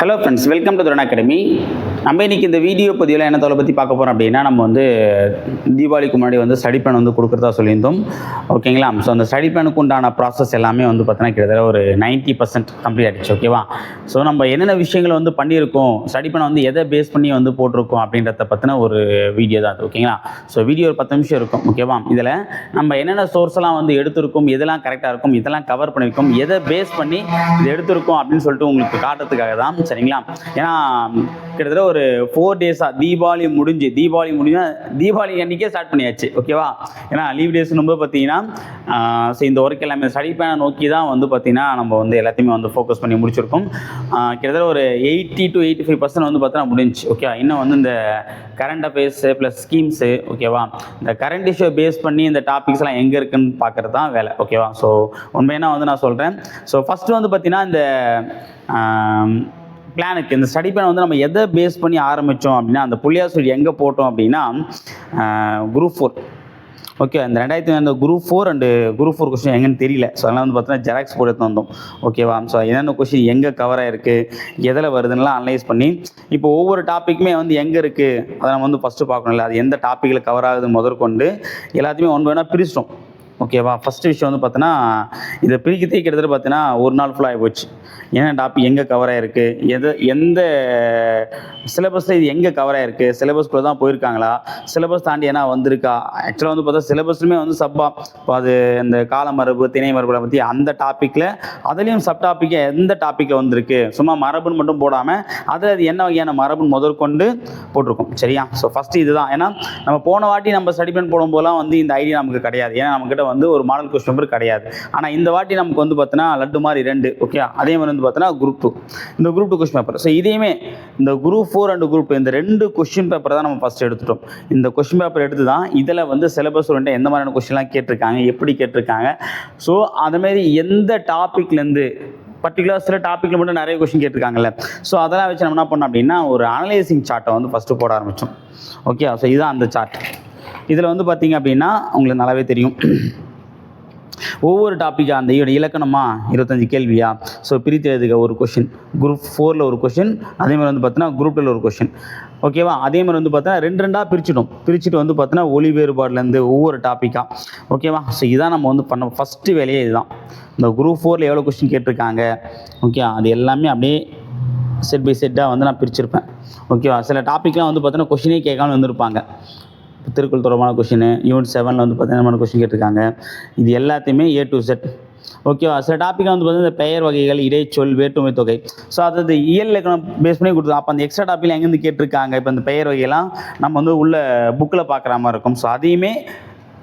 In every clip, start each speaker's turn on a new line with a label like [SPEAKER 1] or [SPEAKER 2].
[SPEAKER 1] Hello friends welcome to Thuran academy நம்ம இன்னைக்கு இந்த வீடியோ பதிவில் என்ன தொலை பற்றி பார்க்க போகிறோம் அப்படின்னா நம்ம வந்து தீபாவளிக்கு முன்னாடி வந்து ஸ்டடி பேன் வந்து கொடுக்குறதா சொல்லியிருந்தோம். ஓகேங்களா ஸோ அந்த ஸ்டடி பிளானுக்கு உண்டான ப்ராசஸ் எல்லாமே வந்து பார்த்தீங்கன்னா கிட்டத்தட்ட ஒரு 90% பர்சன்ட் கம்ப்ளீட் ஆகிடுச்சு ஓகேவா ஸோ நம்ம என்னென்ன விஷயங்களை வந்து பண்ணியிருக்கோம் ஸ்டடி பிளான் வந்து எதை பேஸ் பண்ணி வந்து போட்டிருக்கோம் அப்படின்றத பற்றின ஒரு வீடியோ தான் அது ஓகேங்களா ஸோ வீடியோ ஒரு பத்து நிமிஷம் இருக்கும் ஓகேவா இதில் நம்ம என்னென்ன சோர்ஸ் எல்லாம் வந்து எடுத்திருக்கோம் எதெல்லாம் கரெக்டாக இருக்கும் இதெல்லாம் கவர் பண்ணியிருக்கோம் எதை பேஸ் பண்ணி இது எடுத்திருக்கோம் அப்படின்னு சொல்லிட்டு உங்களுக்கு காட்டுறதுக்காக தான் சரிங்களா? ஏன்னா கிட்டத்தட்ட ஒரு ஃபோர் டேஸாக தீபாவளி முடிஞ்சு தீபாவளி முடிஞ்சா தீபாவளி அன்றைக்கே ஸ்டார்ட் பண்ணியாச்சு ஓகேவா ஏன்னா லீவ் டேஸ் ரொம்ப பார்த்தீங்கன்னா ஸோ இந்த ஒர்க் எல்லாமே ஸ்டடி பிளானை நோக்கி தான் வந்து பார்த்தீங்கன்னா நம்ம வந்து எல்லாத்தையுமே வந்து ஃபோக்கஸ் பண்ணி முடிச்சிருக்கோம். கிட்டத்தட்ட ஒரு eighty two eighty five percent வந்து பார்த்தீங்கன்னா முடிஞ்சு ஓகே இன்னும் வந்து இந்த கரண்ட் அஃபேர்ஸு ப்ளஸ் ஸ்கீம்ஸு ஓகேவா இந்த கரண்ட் இஷ்யூ பேஸ் பண்ணி இந்த டாபிக்ஸ் எல்லாம் எங்கே இருக்குன்னு பார்க்குறது தான் வேலை ஓகேவா ஸோ உண்மையான வந்து நான் சொல்கிறேன் ஸோ ஃபஸ்ட்டு வந்து பார்த்தீங்கன்னா இந்த பிளானுக்கு இந்த ஸ்டடி பிளான் வந்து நம்ம எதை பேஸ் பண்ணி ஆரம்பித்தோம் அப்படின்னா அந்த புள்ளியார் எங்கே போட்டோம் அப்படின்னா குரூப் ஃபோர் ஓகே அந்த ரெண்டாயிரத்தி அந்த group four and group four question எங்கன்னு தெரியல. ஸோ அதெல்லாம் வந்து பார்த்தீங்கன்னா ஜெராக்ஸ் போட்டு எடுத்து வந்தோம். ஓகேவா ஸோ என்னென்ன கொஸ்டின் எங்கே கவர் ஆயிருக்கு எதில் வருதுன்னெலாம் அனலைஸ் பண்ணி இப்போ ஒவ்வொரு டாப்பிக்குமே வந்து எங்கே இருக்குது அதை நம்ம வந்து ஃபஸ்ட்டு பார்க்கணும்ல அது எந்த டாப்பிக்கில் கவர் ஆகுது முதற்கொண்டு எல்லாத்தையுமே ஒன்று வேணால் பிரிச்சிட்டோம். ஓகேவா? ஃபஸ்ட்டு விஷயம் வந்து பார்த்தோன்னா இதை பிரிக்கிறதே கிட்டத்தட்ட பார்த்தீங்கன்னா ஒரு நாள் ஃபுல்லாக போச்சு ஏன்னா டாபிக் எங்கே கவர் ஆகிருக்கு எது எந்த சிலபஸில் இது எங்கே கவர் ஆகிருக்கு சிலபஸ்க்குள்ளே தான் போயிருக்காங்களா? சிலபஸ் தாண்டி என்ன வந்திருக்கா? ஆக்சுவலாக வந்து பார்த்தா சிலபஸ்லுமே வந்து சப்பா இப்போ அது இந்த காலமரபு திணை மரபுகளை பற்றி அந்த டாப்பிக்கில் அதுலேயும் சப் டாப்பிக்காக எந்த டாப்பிக்கில் வந்திருக்கு? சும்மா மரபுன்னு மட்டும் போடாமல் அதில் அது என்ன வகையான மரபுன்னு முதற்கொண்டு போட்டிருக்கோம். சரியா? ஸோ ஃபஸ்ட்டு இதுதான். ஏன்னா நம்ம போன வாட்டி நம்ம ஸ்டடி பண்ண போடும்போதெல்லாம் வந்து இந்த ஐடியா நமக்கு கிடையாது. ஏன்னா நம்மக்கிட்ட வந்து ஒரு மாடல் கொஸ்டின் பேப்பர் கிடையாது. ஆனால் இந்த வாட்டி நமக்கு வந்து பார்த்தோன்னா லட்டு மாதிரி ரெண்டு ஓகே அதே மாதிரி வந்து பார்த்தோன்னா குரூப் டூ இந்த group two question paper so இதையுமே இந்த குரூப் ஃபோர் அண்ட் குரூப் இந்த ரெண்டு கொஸ்டின் பேப்பர் தான் நம்ம ஃபஸ்ட் எடுத்துட்டோம். இந்த கொஸ்டின் பேப்பர் எடுத்து தான் இதில் வந்து சிலபஸ் வந்துட்டு எந்த மாதிரியான கொஸ்டின்லாம் கேட்டிருக்காங்க எப்படி கேட்டிருக்காங்க. ஸோ அதுமாரி எந்த டாப்பிக்லேருந்து பர்டிகுலர் சில டாப்பிக்கில் மட்டும் நிறைய கொஸ்டின் கேட்டிருக்காங்கல்ல. ஸோ அதெல்லாம் வச்சு நம்ம என்ன பண்ணோம் அப்படின்னா ஒரு அனலைசிங் சார்ட்டை வந்து ஃபஸ்ட்டு போட ஆரம்பித்தோம் ஓகே ஸோ இதுதான் அந்த சார்ட் இதில் வந்து பார்த்தீங்க அப்படின்னா உங்களுக்கு நல்லாவே தெரியும். ஒவ்வொரு டாப்பிக்காக அந்த இதோட இலக்கணமா? இருபத்தஞ்சு கேள்வியா? ஸோ பிரித்து எழுதுக ஒரு கொஷின் குரூப் ஃபோரில் ஒரு கொஷின் அதே மாதிரி வந்து பார்த்தீங்கன்னா குரூப் டூவில் ஒரு கொஷின் ஓகேவா அதே மாதிரி வந்து பார்த்தீங்கன்னா ரெண்டு ரெண்டாக பிரிச்சிடும் பிரிச்சுட்டு வந்து பார்த்தீங்கன்னா ஒளி வேறுபாடுலேருந்து ஒவ்வொரு டாப்பிக்காக ஓகேவா ஸோ இதான் நம்ம வந்து பண்ண ஃபஸ்ட்டு வேலையே இதுதான். இந்த குரூப் ஃபோரில் எவ்வளோ கொஷின் கேட்டிருக்காங்க? ஓகே அது எல்லாமே அப்படியே செட் பை செட்டாக வந்து நான் பிரிச்சிருப்பேன். ஓகேவா சில டாப்பிக்லாம் வந்து பார்த்தீங்கன்னா கொஷினே கேட்காம வந்திருப்பாங்க திருக்குள் தொடர்பான கொஷின் யூனிட் செவனில் வந்து பார்த்தீங்கன்னா கொஷின் கேட்டிருக்காங்க? இது எல்லாத்தையுமே ஏ டு செட் ஓகேவா சில டாப்பிக்கில் வந்து பார்த்தீங்கன்னா இந்த பெயர் வகைகள் இடைச்சொல் வேற்றுமை தொகை. ஸோ அது இயல் இலக்கணம் பேஸ் பண்ணி கொடுத்தோம் அப்போ அந்த எக்ஸ்ட்ரா டாப்பிக்கில் எங்கேருந்து கேட்டிருக்காங்க? இப்போ இந்த பெயர் வகையெல்லாம் நம்ம வந்து உள்ள புக்கில் பார்க்குற மாதிரி இருக்கும். ஸோ அதையுமே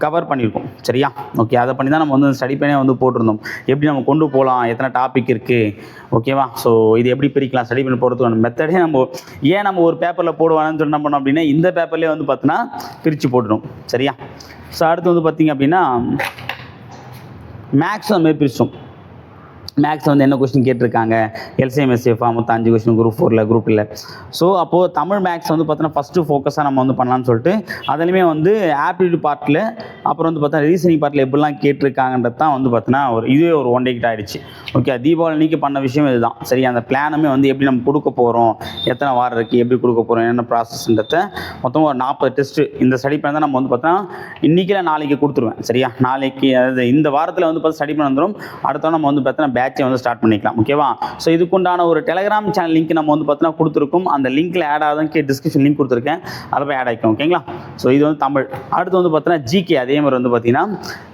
[SPEAKER 1] கவர் பண்ணியிருக்கோம். சரியா? ஓகே அதை பண்ணி தான் நம்ம வந்து ஸ்டடி பண்ணே வந்து போட்டிருந்தோம். எப்படி நம்ம கொண்டு போகலாம்? எத்தனை டாபிக் இருக்குது ஓகேவா ஸோ இது எப்படி பிரிக்கலாம்? ஸ்டடி பண்ணி போகிறதுக்கான மெத்தடே நம்ம ஏன் நம்ம ஒரு பேப்பரில் போடுவான்னு சொல்லி என்ன பண்ணோம் அப்படின்னா இந்த பேப்பர்லேயே வந்து பார்த்தோன்னா பிரித்து போட்டுடும் சரியா? ஸோ அடுத்து வந்து பார்த்தீங்க அப்படின்னா மேக்ஸ் அந்த மாதிரி பிரித்தோம் மேக்ஸ் வந்து என்ன கொஸ்டின் கேட்டிருக்காங்க? எல்சிஎம்எஸ்எஃபா மொத்தம் அஞ்சு கொஸ்டின் குரூப் ஃபோரில் குரூப் இல்லை ஸோ அப்போது தமிழ் மேக்ஸ் வந்து பார்த்தோன்னா ஃபஸ்ட்டு ஃபோக்கஸாக நம்ம வந்து பண்ணலாம்னு சொல்லிட்டு அதுலேயுமே வந்து ஆப்டிடியூட் பார்ட்டில் அப்புறம் வந்து பார்த்தா ரீசனிங் பார்ட்டில் எப்படிலாம் கேட்டிருக்காங்கன்றது தான் வந்து பார்த்தோன்னா ஒரு இதுவே ஒரு ஒன் டே கிட்ட ஓகே தீபாவளி அன்னைக்கு பண்ண விஷயம் இதுதான். சரி அந்த பிளானுமே வந்து எப்படி நம்ம கொடுக்க போகிறோம் எத்தனை வாரம் இருக்குது எப்படி கொடுக்க போகிறோம் என்னென்ன ப்ராசஸ்ன்றத மொத்தம் ஒரு நாற்பது டெஸ்ட்டு இந்த ஸ்டடி பண்ண தான் நம்ம வந்து பார்த்தோன்னா இன்றைக்கில நாளைக்கு கொடுத்துருவேன். சரியா? நாளைக்கு அதாவது இந்த வாரத்தில் வந்து பார்த்து ஸ்டடி பண்ண வந்துடும் அடுத்த நம்ம வந்து பார்த்தோன்னா பேட்சை வந்து ஸ்டார்ட் பண்ணிக்கலாம். ஓகேவா ஸோ இதுக்குண்டான ஒரு டெலகிராம் சேனல் லிங்க் நம்ம வந்து பார்த்தோன்னா கொடுத்துருக்கோம். அந்த லிங்க்கில் ஆட் ஆகுதுன்னு கே டிஸ்கிரிப்ஷன் லிங்க் கொடுத்துருக்கேன். அதை போய் ஆட் ஆகிக்கும் ஓகேங்களா ஸோ இது வந்து தமிழ். அடுத்து வந்து பார்த்தோன்னா ஜிகே அதே அதே மாதிரி வந்து பார்த்தீங்கன்னா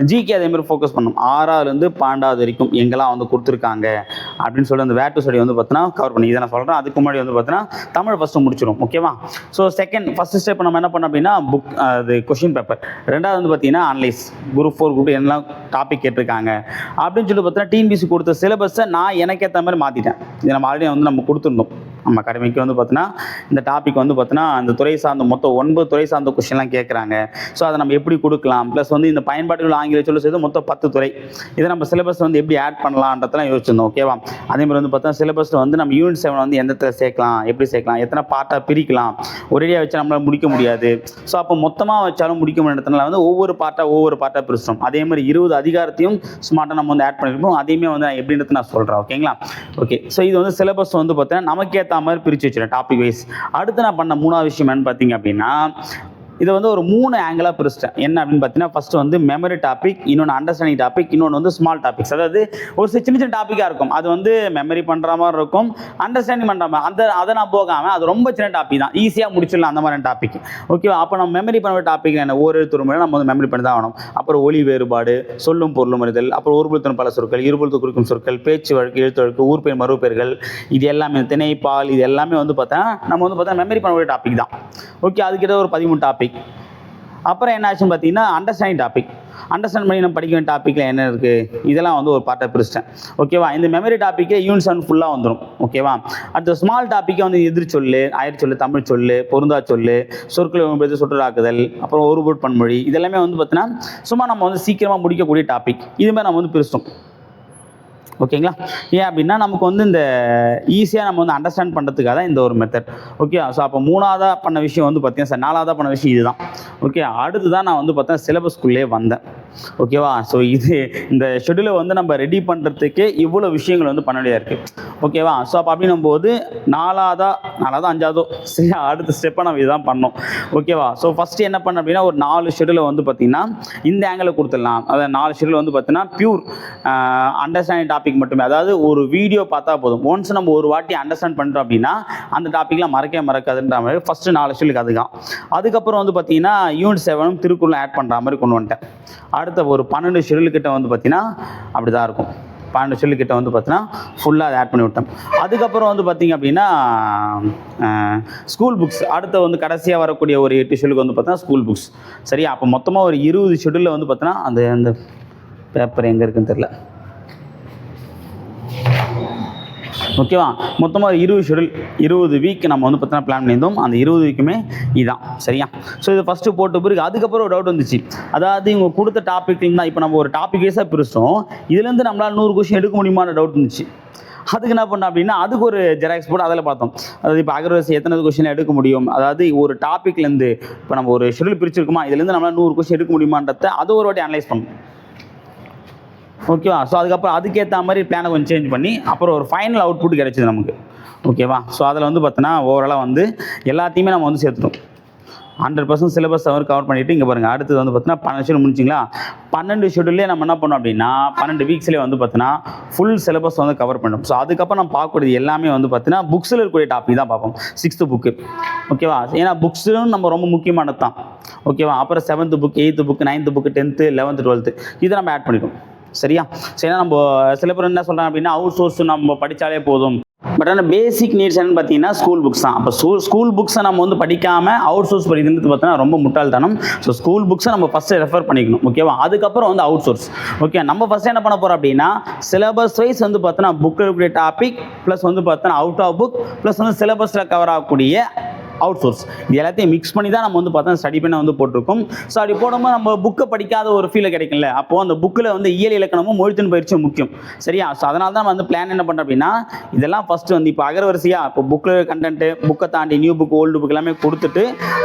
[SPEAKER 1] ஜிகே அதே மாதிரி ஃபோக்கஸ் பண்ணும். ஆறாவதுலேருந்து பன்னெண்டாவது வரைக்கும் எங்கெல்லாம் வந்து கொடுத்துருக்காங்க அப்படின்னு சொல்லி அந்த வேட்டு ஸ்டடி வந்து பார்த்தோன்னா கவர் பண்ணி. இதை நான் சொல்கிறேன் அதுக்கு முன்னாடி வந்து பார்த்தீங்கன்னா தமிழ் ஃபஸ்ட்டு முடிச்சிடும் ஓகேவா ஸோ செகண்ட் ஃபஸ்ட் ஸ்டெப் நம்ம என்ன பண்ணோம் அப்படின்னா புக் அது கொஷின் பேப்பர் ரெண்டாவது வந்து பார்த்தீங்கன்னா அனலைஸ் குரூப் ஃபோர் குரூப் என்னெல்லாம் டாபிக் கேட்டிருக்காங்க. அப்படின்னு சொல்லி பார்த்தீங்கன்னா டிஎன்பிசி கொடுத்த சிலபஸை நான் எனக்கு ஏற்ற மாதிரி மாற்றிட்டேன் இது நம்ம ஆல்ரெடி வந்து நம்ம கொடுத்துருந்தோம் நம்ம அகாடமிக்கு வந்து பார்த்தீங்கன்னா இந்த டாபிக் வந்து பார்த்தீங்கன்னா அந்த துறை சார்ந்த மொத்தம் ஒன்பது துறை சார்ந்த கொஷின்லாம் கேட்குறாங்க ஸோ அதை நம்ம எப்படி கொடுக்கலாம்? ப்ளஸ் வந்து இந்த பயன்பாடுகள் ஆங்கில சொல்ல சேர்த்து மொத்தம் பத்து துறை. இதை நம்ம சிலபஸ் வந்து எப்படி ஆட் பண்ணலான்றதெல்லாம் யோசிச்சிருந்தோம் ஓகேவா அதே மாதிரி வந்து பார்த்தா சிலபஸில் வந்து நம்ம யூனிட் செவன் வந்து எந்த இடத்துல சேர்க்கலாம்? எப்படி சேர்க்கலாம்? எத்தனை பார்ட்டாக பிரிக்கலாம்? ஒரேடியாக வச்சு நம்மளால முடிக்க முடியாது. ஸோ அப்போ மொத்தமாக வச்சாலும் முடிக்க முடியாததுனால வந்து ஒவ்வொரு பார்ட்டாக ஒவ்வொரு பார்ட்டாக பிரிச்சோம் அதே மாதிரி இருபது அதிகாரத்தையும் ஸ்மார்ட்டாக நம்ம வந்து ஆட் பண்ணியிருப்போம் அதையுமே வந்து நான் எப்படின்றது நான் சொல்கிறேன் ஓகேங்களா ஓகே ஸோ இது வந்து சிலபஸ் வந்து பார்த்தீங்கன்னா நமக்கேற்ற ஏற்ற மாதிரி பிரித்து வச்சுருவேன் டாபிக் வைஸ் அடுத்து நான் பண்ண மூணாவது விஷயம் என்னன்னு பார்த்தீங்க அப்படின்னா இதை வந்து ஒரு மூணு ஆங்கிளாக பிரிச்சிட்டேன். என்ன அப்படின்னு பார்த்தீங்கன்னா ஃபர்ஸ்ட் வந்து மெமரி டாபிக் இன்னொன்று அண்டர்ஸ்டாண்டிங் டாபிக் இன்னொன்று வந்து ஸ்மால் டாபிக்ஸ் அதாவது ஒரு சில சின்ன சின்ன டாப்பிக்காக இருக்கும். அது வந்து மெமரி பண்ணுற மாதிரி இருக்கும் அண்டர்ஸ்டாண்டிங் பண்ணுற மாதிரி. அந்த அதை நான் போகாமல் அது ரொம்ப சின்ன டாபிக் தான். ஈஸியாக முடிச்சிடலாம் அந்த மாதிரி டாபிக் ஓகேவா அப்போ நம்ம மெமரி பண்ணுற டாபிக் என்ன? ஒரு துருமுறை நம்ம வந்து மெமரி பண்ணி தான் ஆகணும். அப்புறம் ஒளி வேறுபாடு சொல்லும் பொருளும் அறிதல் அப்புறம் ஒருபுலத்தின் பல சொற்கள் இருபுலத்து குறிக்கும் சொற்கள் பேச்சு வழக்கு எழுத்து வழக்கு ஊர்பெயர் மறுபெயர்கள் இது எல்லாமே திணை பால் இது எல்லாமே வந்து பார்த்தா நம்ம வந்து பார்த்தா மெமரி பண்ண டாபிக் தான். ஓகே அதுக்கிட்ட ஒரு பதிமூணு டாபிக் அப்புறம் என்ன ஆச்சுன்னு பார்த்தீங்கன்னா அண்டர்ஸ்டாண்டிங் டாபிக் அண்டர்ஸ்டாண்ட் பண்ணி நம்ம படிக்க வேண்டிய டாப்பிக்கில் என்ன இருக்குது இதெல்லாம் வந்து ஒரு பார்ட்டாக பிரிச்சிட்டேன். ஓகேவா இந்த மெமரி டாப்பிக்கே யூனிட் செவன் ஃபுல்லாக வந்துடும் ஓகேவா அடுத்த ஸ்மால் டாப்பிக்கே வந்து எதிர் சொல்லு அயர் சொல்லு தமிழ் சொல்லு பொருந்தா சொல்லு சொற்களை ஒன்பது சுற்றுலாக்குதல் அப்புறம் ஒரு பொருட் பன்மொழி இதெல்லாமே வந்து பார்த்தீங்கன்னா சும்மா நம்ம வந்து சீக்கிரமாக முடிக்கக்கூடிய டாபிக் இதுமாதிரி நம்ம வந்து பிரிச்சிட்டோம். ஓகேங்களா? ஏன் அப்படின்னா நமக்கு வந்து இந்த ஈஸியாக நம்ம வந்து அண்டர்ஸ்டாண்ட் பண்ணுறதுக்காக தான் இந்த ஒரு மெத்தட் ஓகே ஸோ அப்போ மூணாவதாக பண்ண விஷயம் வந்து பார்த்தீங்கன்னா சார் நாலாவதாக பண்ண விஷயம் இதுதான். ஓகே அடுத்து தான் நான் வந்து பார்த்தா சிலபஸ்க்குள்ளே வந்தேன். ஓகேவா ஸோ இது இந்த ஷெடியூலை வந்து நம்ம ரெடி பண்ணுறதுக்கே இவ்வளோ விஷயங்கள் வந்து பண்ண வேண்டியதாக இருக்குது ஓகேவா ஸோ அப்போ அப்படின்னும் போது நாலாவதா நாலாவதா அஞ்சாவதோ சரி அடுத்த ஸ்டெப்பை நம்ம இதுதான் பண்ணோம். ஓகேவா ஸோ ஃபஸ்ட்டு என்ன பண்ண அப்படின்னா ஒரு நாலு ஷெடியூலை வந்து பார்த்திங்கன்னா இந்த ஆங்கிளில் கொடுத்துடலாம். அதாவது நாலு ஷெடியூல் வந்து பார்த்தீங்கன்னா பியூர் அண்டர்ஸ்டாண்டிங் டாபிக் மட்டுமே. அதாவது ஒரு வீடியோ பார்த்தா போதும். ஒன்ஸ் நம்ம ஒரு வாட்டி அண்டர்ஸ்டாண்ட் பண்ணுறோம் அப்படின்னா அந்த டாப்பிக்லாம் மறக்கவே மறக்காதுன்ற மாதிரி ஃபஸ்ட்டு நாலு ஷெடியூலுக்கு அதுதான். அதுக்கப்புறம் வந்து பார்த்தீங்கன்னா யூனிட் செவனும் திருக்குறளும் ஆட் பண்ணுற மாதிரி கொண்டு வந்துட்டேன். அடுத்த ஒரு பன்னெண்டு ஷெடியூல் கிட்ட வந்து பார்த்தீங்கன்னா அப்படி தான் இருக்கும். பன்னெண்டு ஷெல்லு கிட்ட வந்து பார்த்தீங்கன்னா ஃபுல்லாக அதை ஆட் பண்ணி விட்டோம். அதுக்கப்புறம் வந்து பார்த்தீங்க அப்படின்னா ஸ்கூல் புக்ஸ் அடுத்த வந்து கடைசியாக வரக்கூடிய ஒரு எட்டு ஷெல்லுக்கு வந்து பார்த்தீங்கன்னா ஸ்கூல் புக்ஸ் சரியா? அப்போ மொத்தமாக ஒரு இருபது ஷெடியூலில் வந்து பார்த்தீங்கன்னா அந்த அந்த பேப்பர் எங்கே இருக்குன்னு தெரில ஓகேவா? மொத்தமாக ஒரு இருபது ஷெடியூல் இருபது வீக் நம்ம வந்து பார்த்தீங்கன்னா பிளான் பண்ணியிருந்தோம். அந்த இருபது வீக்குமே இதுதான் சரியா? ஸோ இது ஃபஸ்ட்டு போட்ட பிறகு அதுக்கப்புறம் ஒரு டவுட் வந்துச்சு. அதாவது இவங்க கொடுத்த டாபிக் தான் இப்போ நம்ம ஒரு டாபிக் வைஸாக பிரிச்சோம் இதுலேருந்து நம்மளால் நூறு கொஷின் எடுக்க முடியுமான டவுட் இருந்துச்சு அதுக்கு என்ன பண்ணோம் அப்படின்னா அதுக்கு ஒரு ஜெராக்ஸ் போட்டு அதில் பார்த்தோம். அதாவது இப்போ அகரவரிசை எத்தனை கொஷின் எடுக்க முடியும்? அதாவது ஒரு டாப்பிக்லேருந்து இப்போ நம்ம ஒரு ஷெடியூல் பிரிச்சிருக்கோமா? இதுலேருந்து நம்மளால் நூறு கொஷின் எடுக்க முடியுமான்றத அதை ஒரு வாட்டி அனலைஸ் பண்ணணும் ஓகேவா? ஸோ அதுக்கப்புறம் அதுக்கேற்ற மாதிரி பிளானை கொஞ்சம் சேஞ்ச் பண்ணி அப்புறம் ஒரு ஃபைனல் அவுட்புட் கிடைச்சிது நமக்கு. ஓகேவா? ஸோ அதில் வந்து பார்த்தோன்னா ஓவராலாக வந்து எல்லாத்தையுமே நம்ம வந்து சேர்த்துட்டோம். ஹண்ட்ரட் பர்சன்ட் சிலபஸ் அவர் கவர் பண்ணிவிட்டு இங்கே பாருங்கள் அடுத்தது வந்து பார்த்தீங்கன்னா பன்னெண்டு ஷெடியூல் முடிச்சிங்களா பன்னெண்டு ஷெடியூலே நம்ம என்ன பண்ணோம் அப்படின்னா பன்னெண்டு வீக்ஸ்லேயே வந்து பார்த்தீங்கன்னா ஃபுல் சிலபஸ் வந்து கவர் பண்ணோம். ஸோ அதுக்கப்புறம் நம்ம பார்க்கக்கூடியது எல்லாமே வந்து பார்த்தீங்கன்னா புக்ஸில் இருக்கக்கூடிய டாபிக் தான் பார்ப்போம். சிக்ஸ்த்து புக்கு ஓகேவா? ஏன்னா புக்ஸும் நம்ம ரொம்ப முக்கியமானது தான். ஓகேவா? அப்புறம் seventh book eighth book ninth book tenth eleventh twelfth இதை நம்ம ஆட் பண்ணிக்கணும் சரியா? சரி நம்ம சில பேர் என்ன சொல்கிறாங்க அப்படின்னா அவுட் சோர்ஸ் நம்ம படித்தாலே போதும். பட் ஆனால் பேசிக் நீட்ஸ் என்னன்னு பார்த்தீங்கன்னா ஸ்கூல் புக்ஸ் தான். அப்போ ஸ்கூல் ஸ்கூல் புக்ஸை நம்ம வந்து படிக்காமல் அவுட் சோர்ஸ் படிக்கிறது பார்த்தீங்கன்னா ரொம்ப முட்டாள்தனம். ஸோ ஸ்கூல் புக்ஸை நம்ம ஃபஸ்ட்டு ரெஃபர் பண்ணிக்கணும் ஓகேவா அதுக்கப்புறம் வந்து அவுட் சோர்ஸ் ஓகே நம்ம ஃபஸ்ட்டு என்ன பண்ண போகிறோம் அப்படின்னா சிலபஸ் வைஸ் வந்து பார்த்தோன்னா புக்கில் இருக்கக்கூடிய டாபிக் ப்ளஸ் வந்து பார்த்தோன்னா அவுட் ஆஃப் புக் ப்ளஸ் வந்து சிலபஸில் கவர் ஆகக்கூடிய அவுட் சோர்ஸ் இது எல்லாத்தையும் மிக்ஸ் பண்ணி தான் நம்ம வந்து பார்த்தா ஸ்டடி பண்ண வந்து போட்டிருக்கோம். ஸோ அப்படி போடும்போது நம்ம புக்கை படிக்காத ஒரு ஃபீல் கிடைக்கும்ல. அப்போது அந்த புக்கில் வந்து இயல் இலக்கணமும் மொழித்தின் பயிற்சியும் முக்கியம். சரியா? ஸோ அதனால தான் வந்து பிளான் என்ன பண்ணுறோம் அப்படின்னா இதெல்லாம் ஃபஸ்ட்டு வந்து இப்போ அகரவரிசையாக இப்போ புக்கில் கண்டென்ட்டு புக்கை தாண்டி நியூ புக் ஓல்டு புக் எல்லாமே கொடுத்துட்டு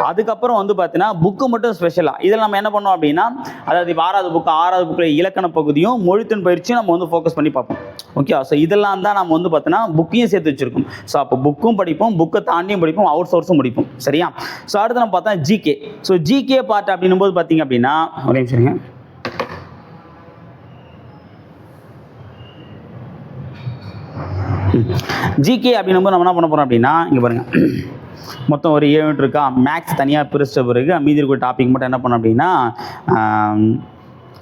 [SPEAKER 1] அதுக்கப்புறம் வந்து பார்த்தீங்கன்னா புக்கு மட்டும் ஸ்பெஷலாக இதில் நம்ம என்ன பண்ணோம் அப்படின்னா அதாவது இப்போ ஆறாவது புக்கு ஆறாவது புக்கில் இலக்கண பகுதியும் மொழித்தின் பயிற்சியும் நம்ம வந்து ஃபோக்கஸ் பண்ணி பார்ப்போம். ஓகே ஸோ இதெல்லாம் தான் நம்ம வந்து பார்த்தீங்கன்னா புக்கையும் சேர்த்து வச்சுருக்கோம். ஸோ அப்போ புக்கும் படிப்போம் புக்கை தாண்டியும் படிப்போம் அவுட் சோர்ஸும் முடிப்போம். சரியா? ஸோ அடுத்து நம்ம பார்த்தா ஜிகே ஸோ ஜிகே பார்ட் அப்படின்னும் போது பார்த்தீங்க அப்படின்னா ஒரே சரிங்க ஜிகே அப்படின்னும் போது நம்ம என்ன பண்ண போகிறோம் அப்படின்னா இங்கே பாருங்க. மொத்தம் ஒரு ஏழு இருக்கா? மேக்ஸ் தனியாக பிரிச்ச பிறகு மீதி இருக்கிற டாபிக் மட்டும் என்ன பண்ணோம் அப்படின்னா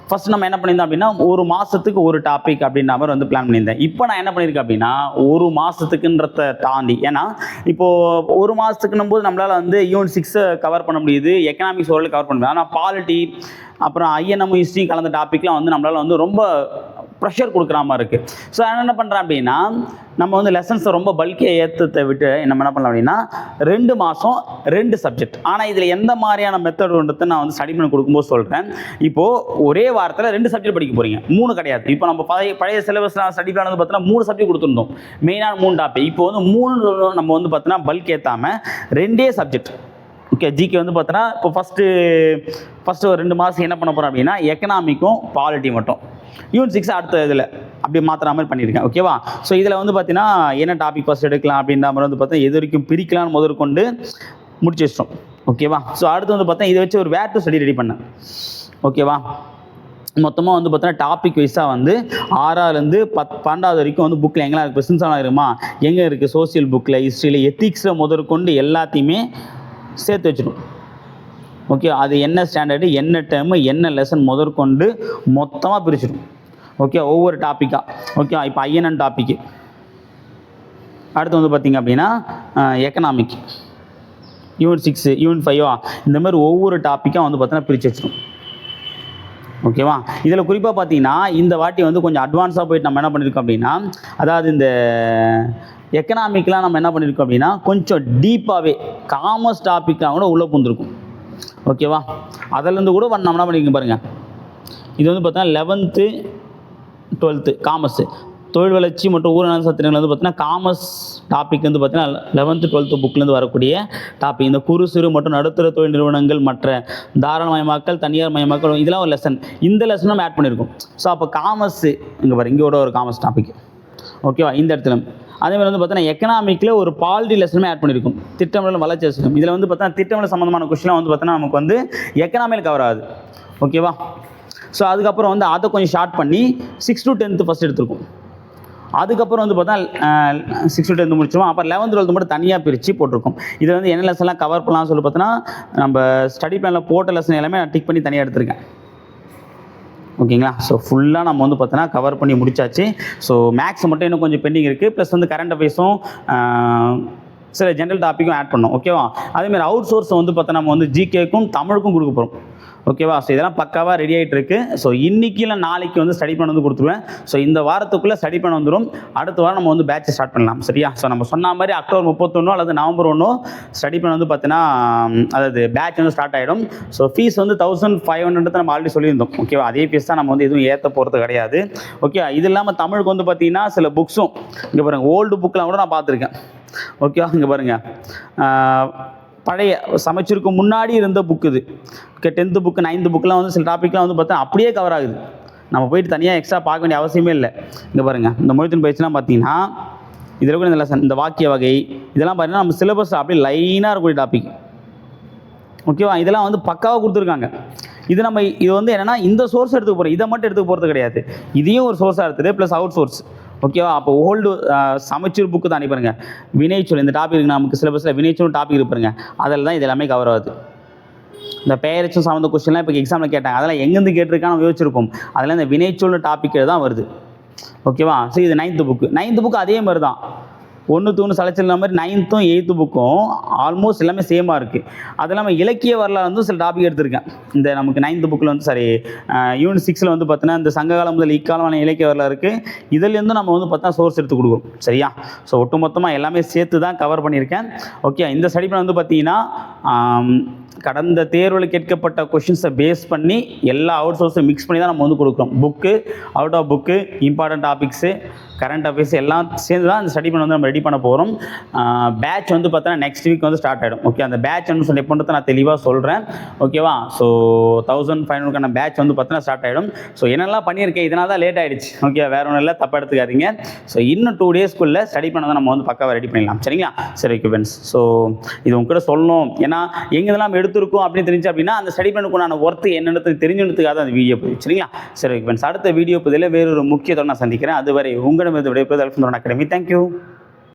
[SPEAKER 1] ஃபர்ஸ்ட் நம்ம என்ன பண்ணியிருந்தோம் அப்படின்னா ஒரு மாதத்துக்கு ஒரு டாபிக் அப்படின்ற மாதிரி வந்து பிளான் பண்ணியிருந்தேன். இப்போ நான் என்ன பண்ணியிருக்கேன் அப்படின்னா ஒரு மாதத்துக்குன்றத தாண்டி ஏன்னா இப்போது ஒரு மாதத்துக்குன்னும் போது நம்மளால் வந்து யூனிட் சிக்ஸை கவர் பண்ண முடியுது எக்கனாமிக்ஸ் ஓரளவு கவர் பண்ண முடியாது. ஆனால் பாலிட்டி அப்புறம் ஐஎன்எம் ஹிஸ்ட்ரி கலந்த டாப்பிக்லாம் வந்து நம்மளால் வந்து ரொம்ப ப்ரெஷர் கொடுக்குற மாதிரி இருக்குது ஸோ என்ன பண்ணுறேன் அப்படின்னா நம்ம வந்து லெசன்ஸை ரொம்ப பல்கியாக ஏற்றத்தை விட்டு நம்ம என்ன பண்ணலாம் அப்படின்னா ரெண்டு மாதம் ரெண்டு சப்ஜெக்ட் ஆனால் இதில் எந்த மாதிரியான மெத்தடுன்றதை நான் வந்து ஸ்டடி பண்ணி கொடுக்கும்போது சொல்கிறேன் இப்போது ஒரே வாரத்தில் ரெண்டு சப்ஜெக்ட் படிக்க போகிறீங்க மூணு கிடையாது. இப்போ நம்ம பழைய பழைய சிலபஸ் ஸ்டடி பிளான் வந்து பார்த்தீங்கன்னா மூணு சப்ஜெக்ட் கொடுத்துருந்தோம். மெயினான மூணு டாபிக் இப்போ வந்து மூணு நம்ம வந்து பார்த்தீங்கன்னா பல்க் ஏற்றாமல் ரெண்டே சப்ஜெக்ட் ஓகே ஜிகே வந்து பார்த்தோன்னா இப்போ ஃபஸ்ட்டு ஃபஸ்ட்டு ஒரு ரெண்டு மாதம் என்ன பண்ண போகிறோம் அப்படின்னா எக்கனாமிக்கும் பாலிட்டி மட்டும். யூனிட் சிக்ஸ் அடுத்த இதில் அப்படி மாற்றுற மாதிரி பண்ணியிருக்கேன் ஓகேவா ஸோ இதில் வந்து பார்த்தீங்கன்னா என்ன டாபிக் ஃபஸ்ட் எடுக்கலாம் அப்படின்ற மாதிரி வந்து பார்த்தீங்கன்னா எது வரைக்கும் பிரிக்கலாம்னு முதற்கொண்டு முடிச்சு வச்சிட்டோம் ஓகேவா ஸோ அடுத்து வந்து பார்த்தா இதை வச்சு ஒரு வேர் டு ஸ்டடி ரெடி பண்ணேன் ஓகேவா மொத்தமாக வந்து பார்த்தோன்னா டாபிக் வைஸாக வந்து ஆறாவதுலேருந்து பத் பன்னெண்டாவது வரைக்கும் வந்து புக்கில் எங்கெல்லாம் இருக்குது கொஸ்டின்ஸ் இருக்குமா? எங்கே இருக்குது சோசியல் புக்கில் ஹிஸ்ட்ரியில் எத்திக்ஸில் முதற்கொண்டு எல்லாத்தையுமே சேர்த்து வச்சிடும் ஓகே அது என்ன ஸ்டாண்டர்டு என்ன டேர்மு என்ன லெசன் முதற்கொண்டு மொத்தமாக பிரிச்சிடும். ஓகே ஒவ்வொரு டாப்பிக்காக ஓகே இப்போ ஐஎன்என் டாப்பிக்கு அடுத்து வந்து பார்த்திங்க அப்படின்னா எக்கனாமிக் யூனிட் சிக்ஸு யூனிட் ஃபைவா இந்த மாதிரி ஒவ்வொரு டாப்பிக்காக வந்து பார்த்தீங்கன்னா பிரித்து வச்சிடும். ஓகேவா இதில் குறிப்பாக பார்த்தீங்கன்னா இந்த வாட்டி வந்து கொஞ்சம் அட்வான்ஸாக போயிட்டு நம்ம என்ன பண்ணியிருக்கோம் அப்படின்னா அதாவது இந்த எக்கனாமிக்லாம் நம்ம என்ன பண்ணியிருக்கோம் அப்படின்னா கொஞ்சம் டீப்பாகவே காமர்ஸ் டாப்பிக்காக கூட உள்ளே புந்திருக்கும் ஓகேவா? அதிலேருந்து கூட நம்ம என்ன பண்ணியிருக்கோம் பாருங்கள் இது வந்து பார்த்தா லெவன்த்து டுவெல்த்து காமர்ஸு தொழில் வளர்ச்சி மற்றும் ஊரக சத்திரங்கள் வந்து பார்த்தீங்கன்னா காமர்ஸ் டாபிக் வந்து பார்த்தீங்கன்னா லெவன்த்து டுவெல்த்து புக்லேருந்து வரக்கூடிய டாபிக் இந்த குறு சிறு மற்றும் நடுத்தர தொழில் நிறுவனங்கள் மற்ற தாராளமயமாக்கல் தனியார் மயமாக்கல் இதெல்லாம் ஒரு லெசன் இந்த லெசன் நம்ம ஆட் பண்ணியிருக்கோம் ஸோ அப்போ காமர்ஸு இங்கே பாரு இங்கே ஒரு காமர்ஸ் டாபிக் ஓகேவா? இந்த இடத்துல. அதே மாதிரி வந்து பார்த்தீங்கன்னா எக்கனாமிக்கில் ஒரு பாலிட்டி லெசனுமே ஆட் பண்ணியிருக்கும் திட்டமிடல் வளர்ச்சி லெசனும் இதில் வந்து பார்த்தீங்கன்னா திட்டமிடல் சம்மந்தமான கொஸ்டின்லாம் வந்து பார்த்தீங்கன்னா நமக்கு வந்து எக்கனாமியில் கவர் ஆகுது. ஓகேவா ஸோ அதுக்கப்புறம் வந்து அதை கொஞ்சம் ஷார்ட் பண்ணி சிக்ஸ் டு டென்த்து ஃபஸ்ட் எடுத்திருக்கும். அதுக்கப்புறம் வந்து பார்த்தா சிக்ஸ் டு டென்த்து முடிச்சிருவோம். அப்புறம் லெவன்த் டுவெல்த்து மட்டும் தனியாக பிரித்து போட்டிருக்கோம். இது வந்து என்ன லெசன்லாம் கவர் பண்ணலாம்னு சொல்லி பார்த்தோன்னா நம்ம ஸ்டடி பிளானில் போட்ட லெசன் எல்லாமே நான் டிக் பண்ணி தனியாக எடுத்திருக்கேன். ஓகேங்களா? ஸோ ஃபுல்லாக நம்ம வந்து பார்த்தோன்னா கவர் பண்ணி முடிச்சாச்சு. ஸோ மேக்ஸ் மட்டும் இன்னும் கொஞ்சம் பெண்டிங் இருக்குது ப்ளஸ் வந்து கரண்ட் அஃபேர்ஸும் சில ஜென்ரல் டாப்பிக்கும் ஆட் பண்ணோம் ஓகேவா அதேமாதிரி அவுட் சோர்ஸை வந்து பார்த்தா நம்ம வந்து ஜிகேக்கும் தமிழுக்கும் கொடுக்க போகிறோம் ஓகேவா? ஸோ இதெல்லாம் பக்காவாக ரெடி ஆகிட்டு இருக்கு ஸோ இன்னைக்கு இல்லை நாளைக்கு வந்து ஸ்டடி பண்ண வந்து கொடுத்துருவேன். ஸோ இந்த வாரத்துக்குள்ளே ஸ்டடி பண்ண வந்துடும் அடுத்த வாரம் நம்ம வந்து பேட்ச் ஸ்டார்ட் பண்ணலாம். சரியா? ஸோ நம்ம சொன்ன மாதிரி அக்டோபர் முப்பத்தொன்னோ அல்லது நவம்பர் ஒன்றோ ஸ்டடி பண்ண வந்து பார்த்தீங்கன்னா அதாவது பேட்ச் வந்து ஸ்டார்ட் ஆகிடும் ஸோ ஃபீஸ் வந்து தௌசண்ட் ஃபைவ் ஹண்ட்ரட் நம்ம ஆல்ரெடி சொல்லியிருந்தோம். ஓகேவா? அதே ஃபீஸ் தான் நம்ம வந்து எதுவும் ஏற்ற போகிறது கிடையாது. ஓகே இது இல்லாமல் தமிழுக்கு வந்து பார்த்தீங்கன்னா சில புக்ஸும் இங்கே பாருங்கள் ஓல்டு புக்கெலாம் கூட நான் பார்த்துருக்கேன். ஓகேவா இங்கே பாருங்கள் பழைய சமைச்சிருக்கு முன்னாடி இருந்த புக் இது. டென்த்து புக்கு நைன்த்து புக்கெலாம் வந்து சில டாப்பிக்லாம் வந்து பார்த்தா அப்படியே கவர் ஆகுது. நம்ம போயிட்டு தனியாக எக்ஸ்ட்ரா பார்க்க வேண்டிய அவசியமே இல்லை. இங்கே பாருங்கள் இந்த மொழித்தின் பயிற்சிலாம் பார்த்தீங்கன்னா இதில் கூட இந்த லெசன் இந்த வாக்கிய வகை இதெல்லாம் பார்த்தீங்கன்னா நம்ம சிலபஸ் அப்படியே லைனாக இருக்கக்கூடிய டாபிக் ஓகேவா இதெல்லாம் வந்து பக்காவாக கொடுத்துருக்காங்க. இது நம்ம இது வந்து என்னென்னா இந்த சோர்ஸ் எடுத்துக்க போகிறோம் இதை மட்டும் எடுத்துக்க போகிறது கிடையாது. இதையும் ஒரு சோர்ஸாக எடுத்துட்டு ப்ளஸ் அவுட் சோர்ஸ் ஓகேவா அப்போ ஓல்டு சமைச்சூர் புக்கு தான் அனுப்பிடுங்க. வினைச்சொல் இந்த டாபிக் இருக்கு நமக்கு சிலபஸில் வினைச்சொல் டாபிக் இருப்பாருங்க அதில் தான் இது எல்லாமே கவர் ஆகுது. இந்த பெயரச்சும் சார்ந்த கொஸ்டின்லாம் இப்போ எக்ஸாமில் கேட்டாங்க. அதெல்லாம் எங்கேருந்து கேட்டிருக்கான்னு யோசிச்சிருப்போம். அதெல்லாம் இந்த வினைச்சொல் டாபிக் தான் வருது. ஓகேவா சரி இது நைன்த்து புக்கு நைன்த்து புக்கு அதே மாதிரி தான் ஒன்று தூணு சலைச்சல் மாதிரி நைன்த்தும் எயித்து புக்கும் ஆல்மோஸ்ட் எல்லாமே சேமாக இருக்குது அது இல்லாமல் இலக்கிய வரலாறு வந்து சில டாபிக் எடுத்திருக்கேன். இந்த நமக்கு நைன்த்து புக்கில் வந்து சாரி யூனிட் சிக்ஸில் வந்து பார்த்தீங்கன்னா இந்த சங்ககாலம் முதல் இக்காலமான இலக்கிய வரலாறு இருக்குது இதுலேருந்து நம்ம வந்து பார்த்தா சோர்ஸ் எடுத்து கொடுக்குறோம். சரியா? ஸோ ஒட்டுமொத்தமாக எல்லாமே சேர்த்து தான் கவர் பண்ணியிருக்கேன். ஓகே இந்த ஸ்டடி plan வந்து பார்த்தீங்கன்னா கடந்த தேர்வில் கேட்கப்பட்ட கொஷின்ஸை பேஸ் பண்ணி எல்லா அவுட் சோர்ஸும் மிக்ஸ் பண்ணி தான் நம்ம வந்து கொடுக்குறோம். Book out of book important topics current affairs எல்லாம் சேர்ந்து தான் அந்த ஸ்டடி பண்ண வந்து நம்ம ரெடி பண்ண போகிறோம் பேட்ச் வந்து பார்த்தோன்னா நெக்ஸ்ட் வீக் வந்து ஸ்டார்ட் ஆகிடும் ஓகே அந்த பேட்ச் வந்து சொல்லி எப்போன்றதை நான் தெளிவாக சொல்கிறேன் ஓகேவா ஸோ தௌசண்ட் ஃபைவ் ஹண்ட்ரட்க்கான பேட்ச் வந்து பார்த்தோன்னா ஸ்டார்ட் ஆகிடும் ஸோ என்னெல்லாம் பண்ணியிருக்கேன்? இதனால் தான் லேட் ஆகிடுச்சு ஓகே வேற ஒன்றும் இல்லை. தப்பாக எடுத்துக்காதீங்க. ஸோ இன்னும் டூ டேஸ்க்குள்ளே ஸ்டடி பண்ண தான் நம்ம வந்து பக்காவாக ரெடி பண்ணிடலாம். சரிங்களா? சரி ஓகே ஃப்ரெண்ட்ஸ் ஸோ இது உங்ககிட்ட சொல்லணும். ஏன்னா எங்கெல்லாம் இதெல்லாம் எடுத்திருக்கோம் அப்படின்னு தெரிஞ்சு அப்படின்னா அந்த ஸ்டடி பண்ணுக்குண்டான ஒர்த்து என்னென்னு தெரிஞ்சுன்றதுக்காக அந்த வீடியோ போய் சரிங்களா? சரி ஓகே ஃப்ரெண்ட்ஸ் அடுத்த வீடியோ பதில் வேறொரு முக்கியத்துவம் நான் சந்திக்கிறேன். அதுவரை వీడియో మీద వీడియో ప్రదర్శిస్తున్నాను అకాడమీ థ్యాంక్ యూ.